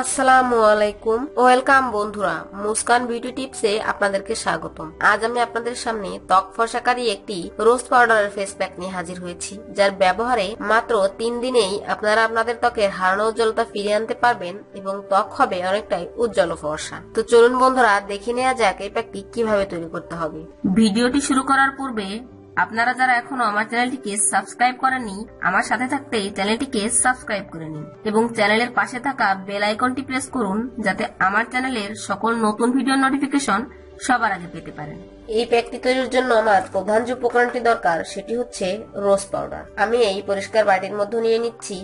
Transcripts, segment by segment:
আসসালামু আলাইকুম। ওয়েলকাম বন্ধুরা, মুস্কান বিউটি টিপসে আপনাদেরকে স্বাগতম। আজ আমি আপনাদের সামনে ত্বক ফর্সাকারী একটি রোজ পাউডারের ফেস প্যাক নিয়ে হাজির হয়েছি, যার ব্যবহারে মাত্র তিন দিনেই আপনারা আপনাদের ত্বকের হারানো উজ্জ্বলতা ফিরিয়ে আনতে পারবেন এবং ত্বক হবে অনেকটাই উজ্জ্বল ফর্সা। তো চলুন বন্ধুরা, দেখে নেওয়া যাক এই প্যাকটি কীভাবে তৈরি করতে হবে। ভিডিওটি শুরু করার পূর্বে আপনারা যারা এখনও আমার চ্যানেলটিকে সাবস্ক্রাইব করেননি, আমার সাথে থাকতে চ্যানেলটিকে সাবস্ক্রাইব করে নিন এবং চ্যানেলের পাশে থাকা বেল আইকনটি প্রেস করুন যাতে আমার চ্যানেলের সকল নতুন ভিডিও নোটিফিকেশন সবার আগে পেতে পারেন। এই প্যাকটি তৈরির জন্য আমার প্রধান যে উপকরণটি দরকার সেটি হচ্ছে রোজ পাউডার। আমি এই পরিষ্কার বাটির মধ্যে নিয়ে নিচ্ছি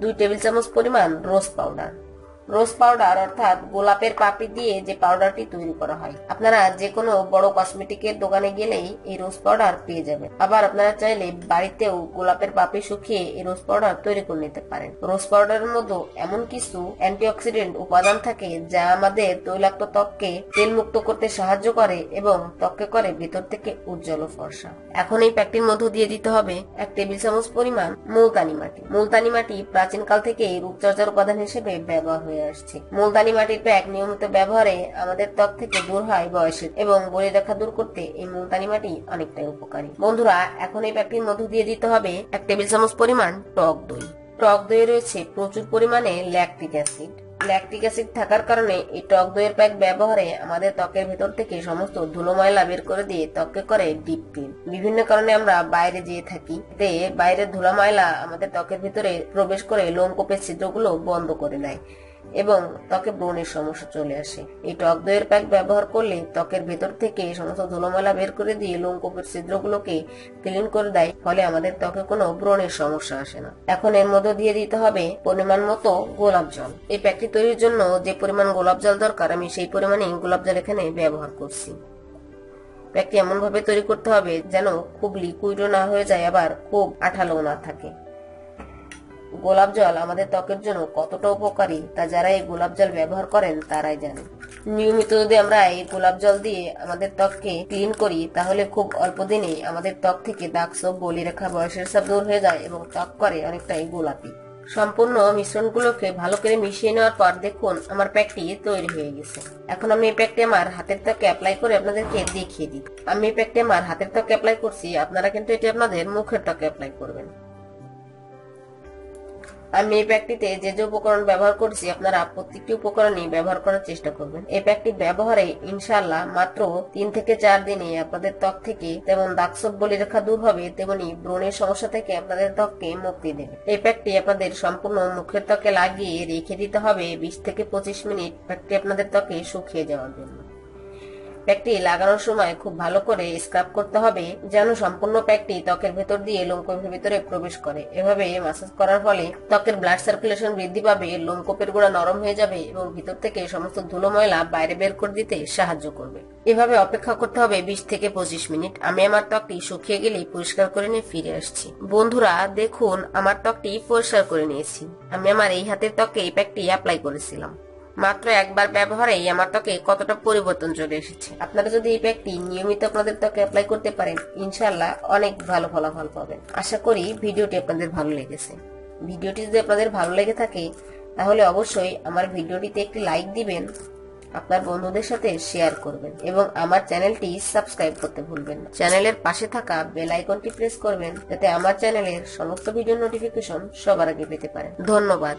দুই টেবিল চামচ পরিমাণ রোজ পাউডার। রোজ পাউডার অর্থাৎ গোলাপের পাপড়ি দিয়ে যে পাউডারটি তৈরি করা হয়। আপনারা যে কোনো বড় কসমেটিকের দোকানে গেলেই এই রোজ পাউডার পেয়ে যাবেন। আবার আপনারা চাইলে বাড়িতেও গোলাপের পাপড়ি শুকিয়ে এই রোজ পাউডার তৈরি করে নিতে পারেন। রোজ পাউডারের মধ্যে এমন কিছু অ্যান্টিঅক্সিডেন্ট উপাদান থাকে যা আমাদের তৈলাক্ত ত্বককে তেল মুক্ত করতে সাহায্য করে এবং ত্বককে করে ভেতর থেকে উজ্জ্বল ও ফর্সা। এখন এই প্যাকটির মধ্যে দিয়ে দিতে হবে এক টেবিল চামচ পরিমাণ মুলতানি মাটি। মুলতানি মাটি প্রাচীনকাল থেকে রূপচর্চার উপাদান হিসেবে ব্যবহার হয়ে আসছে। মুলতানি মাটির প্যাক নিয়মিত ব্যবহারে আমাদের ত্বক থেকে দূর হয় বয়সের এবং বলি রেখা দূর করতে এই মুলতানি মাটি অনেকটাই উপকারী। বন্ধুরা, এখন এই প্যাকটির মধ্যে দিয়ে দিতে হবে এক টেবিল চামচ পরিমাণ টক দই। টক দইয়ে রয়েছে প্রচুর পরিমাণে ল্যাকটিক অ্যাসিড। ল্যাকটিক অ্যাসিড থাকার কারণে এই টক দইয়ের প্যাক ব্যবহারে আমাদের ত্বকের ভেতর থেকে সমস্ত ধুলো ময়লা বের করে দিয়ে ত্বককে করে ডিপ ক্লিন। বিভিন্ন কারণে আমরা বাইরে যেয়ে থাকি এতে বাইরের ধুলা ময়লা আমাদের ত্বকের ভিতরে প্রবেশ করে লোমকূপের ছিদ্রগুলো বন্ধ করে দেয়। এবং ত্বকে ব্রণের সমস্যা চলে আসে। এই টক দইয়ের প্যাক ব্যবহার করলে ত্বকের ভেতর থেকে সমস্ত ধুলোমালা বের করে দিয়ে লোমকূপের ছিদ্রগুলোকে ক্লিন করে দেয়, ফলে আমাদের ত্বকে কোনো ব্রণের সমস্যা আসে না। এখন এর মধ্যে দিয়ে দিতে হবে পরিমাণ মতো গোলাপ জল। এই প্যাকটি তৈরির জন্য যে পরিমাণ গোলাপ জল দরকার, আমি সেই পরিমাণে গোলাপ জল এখানে ব্যবহার করছি। প্যাকটি এমন ভাবে তৈরি করতে হবে যেন খুব লিকুইডও না হয়ে যায়, আবার খুব আঠালো না থাকে। গোলাপ জল আমাদের ত্বকের জন্য কতটা উপকারী তা যারা এই গোলাপ জল ব্যবহার করেন তারাই জানে। নিয়মিত যদি আমরা এই গোলাপ জল দিয়ে আমাদের ত্বককে ক্লিন করি, তাহলে খুব অল্প দিনে আমাদের ত্বক থেকে দাগ সব বলি রেখা বয়সের সব দূর হয়ে যায় এবং ত্বক করে অনেকটাই গোলাপি। সম্পূর্ণ মিশ্রণগুলোকে ভালো করে মিশিয়ে নেওয়ার পর দেখুন আমার প্যাকটি তৈরি হয়ে গেছে। এখন আমি এই প্যাকটি আমার হাতের ত্বকে অ্যাপ্লাই করে আপনাদেরকে দেখিয়ে দিই। আমি এই প্যাকটি আমার হাতের ত্বকে অ্যাপ্লাই করছি, আপনারা কিন্তু এটি আপনাদের মুখের ত্বকে অ্যাপ্লাই করবেন। আমি এই প্যাকটিতে যে যে উপকরণ ব্যবহার করছি, আপনারা প্রত্যেকটি উপকরণই ব্যবহার করার চেষ্টা করবেন। এই প্যাকটি ব্যবহারে ইনশাল্লাহ মাত্র তিন থেকে চার দিনে আপনাদের ত্বক থেকে যেমন দাগসব বলি রেখা দূর হবে, তেমনি ব্রণের সমস্যা থেকে আপনাদের ত্বককে মুক্তি দেবে। এই প্যাকটি আপনাদের সম্পূর্ণ মুখের ত্বকে লাগিয়ে রেখে দিতে হবে বিশ থেকে পঁচিশ মিনিট। প্যাকটি আপনাদের ত্বকে শুকিয়ে যাওয়ার জন্য। প্যাকটি লাগানোর সময় খুব ভালো করে স্ক্রাব করতে হবে যেন সম্পূর্ণ প্যাকটি ত্বকের ভেতর দিয়ে লোমকূপের ভিতরে প্রবেশ করে। এভাবে মাসাজ করার ফলে ত্বকের ব্লাড সার্কুলেশন বৃদ্ধি পাবে, লোমকূপের গোড়া নরম হয়ে যাবে এবং ভিতর থেকে সমস্ত ধুলো ময়লা বাইরে বের করে দিতে সাহায্য করবে। এভাবে অপেক্ষা করতে হবে বিশ থেকে পঁচিশ মিনিট। আমি আমার ত্বকটি শুকিয়ে গেলেই পরিষ্কার করে নিয়ে ফিরে আসছি। বন্ধুরা, দেখুন, আমার ত্বকটি পরিষ্কার করে নিয়েছি। আমি আমার এই হাতের ত্বকে এই প্যাকটি অ্যাপ্লাই করেছিলাম। মাত্র একবার ব্যবহারেই আমার ত্বকে কতটা পরিবর্তন চলে এসেছে। আপনারা যদি এই প্যাকটি নিয়মিত আপনাদের ত্বকে অ্যাপ্লাই করতে পারেন ইনশাল্লাহ অনেক ভালো ফলাফল পাবেন। আশা করি ভিডিওটি আপনাদের ভালো লেগেছে। ভিডিওটি যদি আপনাদের ভালো লেগে থাকে, তাহলে অবশ্যই আমার ভিডিওটিতে একটি লাইক দিবেন, আপনার বন্ধুদের সাথে শেয়ার করবেন এবং আমার চ্যানেলটি সাবস্ক্রাইব করতে ভুলবেন না। চ্যানেলের পাশে থাকা বেল আইকনটি প্রেস করবেন, যাতে আমার চ্যানেলের সমস্ত ভিডিও নোটিফিকেশন সবার আগে পেতে পারেন। ধন্যবাদ।